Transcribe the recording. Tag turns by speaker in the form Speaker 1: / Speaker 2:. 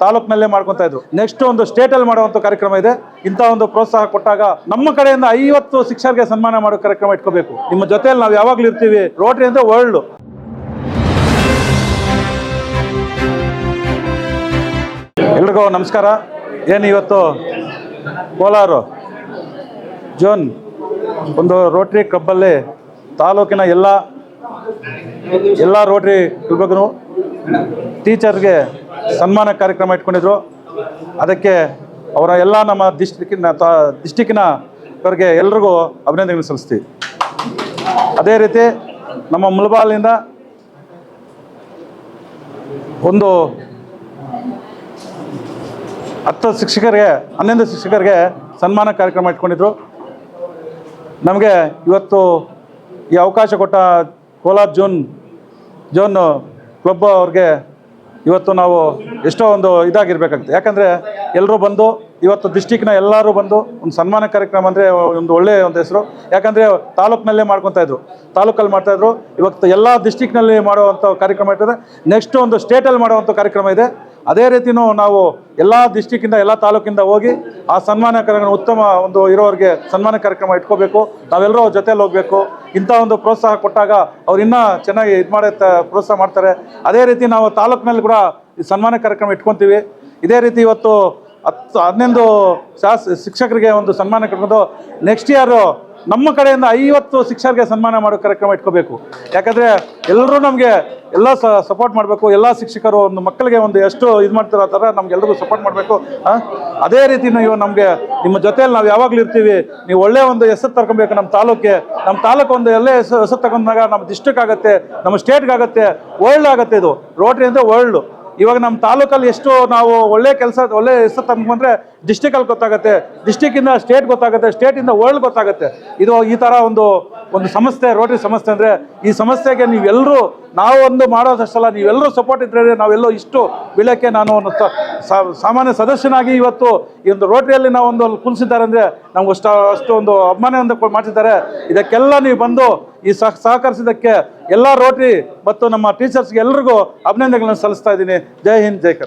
Speaker 1: ತಾಲೂಕಿನಲ್ಲೇ ಮಾಡ್ಕೊತಾ ಇದ್ರು. ನೆಕ್ಸ್ಟ್ ಒಂದು ಸ್ಟೇಟ್ ಅಲ್ಲಿ ಮಾಡುವಂತ ಕಾರ್ಯಕ್ರಮ ಇದೆ. ಇಂಥ ಒಂದು ಪ್ರೋತ್ಸಾಹ ಕೊಟ್ಟಾಗ ನಮ್ಮ ಕಡೆಯಿಂದ ಐವತ್ತು ಶಿಕ್ಷಕರಿಗೆ ಸನ್ಮಾನ ಮಾಡೋ ಕಾರ್ಯಕ್ರಮ ಇಟ್ಕೋಬೇಕು. ನಿಮ್ಮ ಜೊತೆಯಲ್ಲಿ ನಾವು ಯಾವಾಗ್ಲೂ ಇರ್ತೀವಿ. ರೋಟರಿ ಅಂದ್ರೆ ವರ್ಲ್ಡ್ ಎಲ್ರಿಗೂ ನಮಸ್ಕಾರ. ಏನು ಇವತ್ತು ಕೋಲಾರ? ಜೋನ್, ಒಂದು ರೋಟ್ರಿ ಕ್ಲಬ್ಬಲ್ಲಿ ತಾಲೂಕಿನ ಎಲ್ಲ ಎಲ್ಲ ರೋಟರಿ ಕ್ಲಬ್ಗೂ ಟೀಚರ್ಗೆ ಸನ್ಮಾನ ಕಾರ್ಯಕ್ರಮ ಇಟ್ಕೊಂಡಿದ್ರು. ಅದಕ್ಕೆ ಅವರ ಎಲ್ಲ ನಮ್ಮ ಡಿಸ್ಟಿಕ್ಕಿನ ಡಿಸ್ಟಿಕ್ಕಿನ ಅವರಿಗೆ ಎಲ್ರಿಗೂ ಅಭಿನಂದನೆ ಸಲ್ಲಿಸ್ತೀವಿ. ಅದೇ ರೀತಿ ನಮ್ಮ ಮುಲ್ಬಾಲ್ನಿಂದ ಒಂದು ಹತ್ತು ಶಿಕ್ಷಕರಿಗೆ, ಹನ್ನೊಂದು ಶಿಕ್ಷಕರಿಗೆ ಸನ್ಮಾನ ಕಾರ್ಯಕ್ರಮ ಇಟ್ಕೊಂಡಿದ್ರು. ನಮಗೆ ಇವತ್ತು ಈ ಅವಕಾಶ ಕೊಟ್ಟ ಕೋಲಾರ ಜೋನ್ ಜೋನ್ ಕ್ಲಬ್ ಅವ್ರಿಗೆ ಇವತ್ತು ನಾವು ಎಷ್ಟೋ ಒಂದು ಇದಾಗಿರ್ಬೇಕಾಗ್ತದೆ. ಯಾಕಂದರೆ ಎಲ್ಲರೂ ಬಂದು, ಇವತ್ತು ಡಿಸ್ಟಿಕ್ನ ಎಲ್ಲರೂ ಬಂದು ಒಂದು ಸನ್ಮಾನ ಕಾರ್ಯಕ್ರಮ ಅಂದರೆ ಒಂದು ಒಳ್ಳೆಯ ಒಂದು ಹೆಸರು. ಯಾಕಂದರೆ ತಾಲೂಕಿನಲ್ಲೇ ಮಾಡ್ಕೊತಾ ಇದ್ರು. ತಾಲೂಕಲ್ಲಿ ಮಾಡ್ತಾ ಇದ್ರು. ಇವತ್ತು ಎಲ್ಲ ಡಿಸ್ಟಿಕ್ನಲ್ಲಿ ಮಾಡುವಂಥ ಕಾರ್ಯಕ್ರಮ ಇರ್ತದೆ. ನೆಕ್ಸ್ಟ್ ಒಂದು ಸ್ಟೇಟಲ್ಲಿ ಮಾಡುವಂಥ ಕಾರ್ಯಕ್ರಮ ಇದೆ. ಅದೇ ರೀತಿಯೂ ನಾವು ಎಲ್ಲ ಡಿಸ್ಟಿಕ್ಕಿಂದ ಎಲ್ಲ ತಾಲೂಕಿಂದ ಹೋಗಿ ಆ ಸನ್ಮಾನ ಕಾರ್ಯಕ್ರಮ, ಉತ್ತಮ ಒಂದು ಇರೋರಿಗೆ ಸನ್ಮಾನ ಕಾರ್ಯಕ್ರಮ ಇಟ್ಕೋಬೇಕು. ನಾವೆಲ್ಲರೂ ಜೊತೆಯಲ್ಲಿ ಹೋಗಬೇಕು. ಇಂಥ ಒಂದು ಪ್ರೋತ್ಸಾಹ ಕೊಟ್ಟಾಗ ಅವ್ರು ಇನ್ನೂ ಚೆನ್ನಾಗಿ ಇದು ಮಾಡೋ ಪ್ರೋತ್ಸಾಹ ಮಾಡ್ತಾರೆ. ಅದೇ ರೀತಿ ನಾವು ತಾಲೂಕಿನಲ್ಲಿ ಕೂಡ ಈ ಸನ್ಮಾನ ಕಾರ್ಯಕ್ರಮ ಇಟ್ಕೊತೀವಿ. ಇದೇ ರೀತಿ ಇವತ್ತು ಹತ್ತು, ಹನ್ನೊಂದು ಶಾಸ್, ಶಿಕ್ಷಕರಿಗೆ ಒಂದು ಸನ್ಮಾನ ಕಟ್ಕೊಂಡು ನೆಕ್ಸ್ಟ್ ಇಯರು ನಮ್ಮ ಕಡೆಯಿಂದ ಐವತ್ತು ಶಿಕ್ಷಕರಿಗೆ ಸನ್ಮಾನ ಮಾಡೋ ಕಾರ್ಯಕ್ರಮ ಇಟ್ಕೋಬೇಕು. ಯಾಕಂದರೆ ಎಲ್ಲರೂ ನಮಗೆ ಎಲ್ಲ ಸಪೋರ್ಟ್ ಮಾಡಬೇಕು. ಎಲ್ಲ ಶಿಕ್ಷಕರು ಒಂದು ಮಕ್ಕಳಿಗೆ ಒಂದು ಎಷ್ಟು ಇದು ಮಾಡ್ತಾರೋ ಆ ಥರ ನಮಗೆಲ್ಲರಿಗೂ ಸಪೋರ್ಟ್ ಮಾಡಬೇಕು. ಅದೇ ರೀತಿ ನೀವು ನಮಗೆ ನಿಮ್ಮ ಜೊತೆಯಲ್ಲಿ ನಾವು ಯಾವಾಗಲೂ ಇರ್ತೀವಿ. ನೀವು ಒಳ್ಳೆಯ ಒಂದು ಹೆಸರು ತರ್ಕೊಬೇಕು ನಮ್ಮ ತಾಲೂಕಿಗೆ ನಮ್ಮ ತಾಲೂಕು ಒಂದು ಎಲ್ಲೇ ಹೆಸರು ಹೆಸರು ತಗೊಂಡಾಗ ನಮ್ಮ ಡಿಸ್ಟ್ರಿಕ್ ಆಗುತ್ತೆ, ನಮ್ಮ ಸ್ಟೇಟ್ಗಾಗುತ್ತೆ ವರ್ಲ್ಡ್ ಆಗುತ್ತೆ ಇದು. ರೋಟ್ರಿ ಅಂದರೆ ವರ್ಲ್ಡ್ ಇವಾಗ ನಮ್ಮ ತಾಲೂಕಲ್ಲಿ ಎಷ್ಟು ನಾವು ಒಳ್ಳೆ ಕೆಲಸ, ಒಳ್ಳೆ ಹೆಸರು ತಂದ್ಕೊಂಡ್ರೆ ಡಿಸ್ಟಿಕಲ್ಲಿ ಗೊತ್ತಾಗುತ್ತೆ. ಡಿಸ್ಟಿಕ್ಕಿಂದ ಸ್ಟೇಟ್ ಗೊತ್ತಾಗುತ್ತೆ ಸ್ಟೇಟಿಂದ ವರ್ಲ್ಡ್ ಗೊತ್ತಾಗುತ್ತೆ. ಇದು ಈ ಥರ ಒಂದು ಒಂದು ಸಂಸ್ಥೆ ರೋಟರಿ ಸಂಸ್ಥೆ ಅಂದರೆ ಈ ಸಮಸ್ಯೆಗೆ ನೀವೆಲ್ಲರೂ ನಾವು ಒಂದು ಮಾಡೋದಷ್ಟಲ್ಲ ನೀವೆಲ್ಲರೂ ಸಪೋರ್ಟ್ ಇದ್ದರೆ ನಾವೆಲ್ಲೋ ಇಷ್ಟು ಬೆಳಕ್ಕೆ ನಾನು ಒಂದು ಸಾಮಾನ್ಯ ಸದಸ್ಯನಾಗಿ ಇವತ್ತು ಈ ಒಂದು ರೋಟರಿಯಲ್ಲಿ ನಾವು ಒಂದು ಕುಲಿಸಿದ್ದಾರೆ ಅಂದರೆ ನಮ್ಗೆ ಅಷ್ಟು ಅಷ್ಟು ಒಂದು ಮಾಡಿಸಿದ್ದಾರೆ ಕೊ- ಮಾಡ್ತಿದ್ದಾರೆ. ಇದಕ್ಕೆಲ್ಲ ನೀವು ಬಂದು ಈ ಸಹ ಸಹಕರಿಸಿದ್ದಕ್ಕೆ ಎಲ್ಲ ರೋಟರಿ ಮತ್ತು ನಮ್ಮ ಟೀಚರ್ಸ್ಗೆ ಎಲ್ರಿಗೂ ಅಭಿನಂದನೆಗಳನ್ನು ಸಲ್ಲಿಸ್ತಾ ಇದ್ದೀನಿ. ಜೈ ಹಿಂದ್, ಜೈ ಕರ್ನಾಟಕ.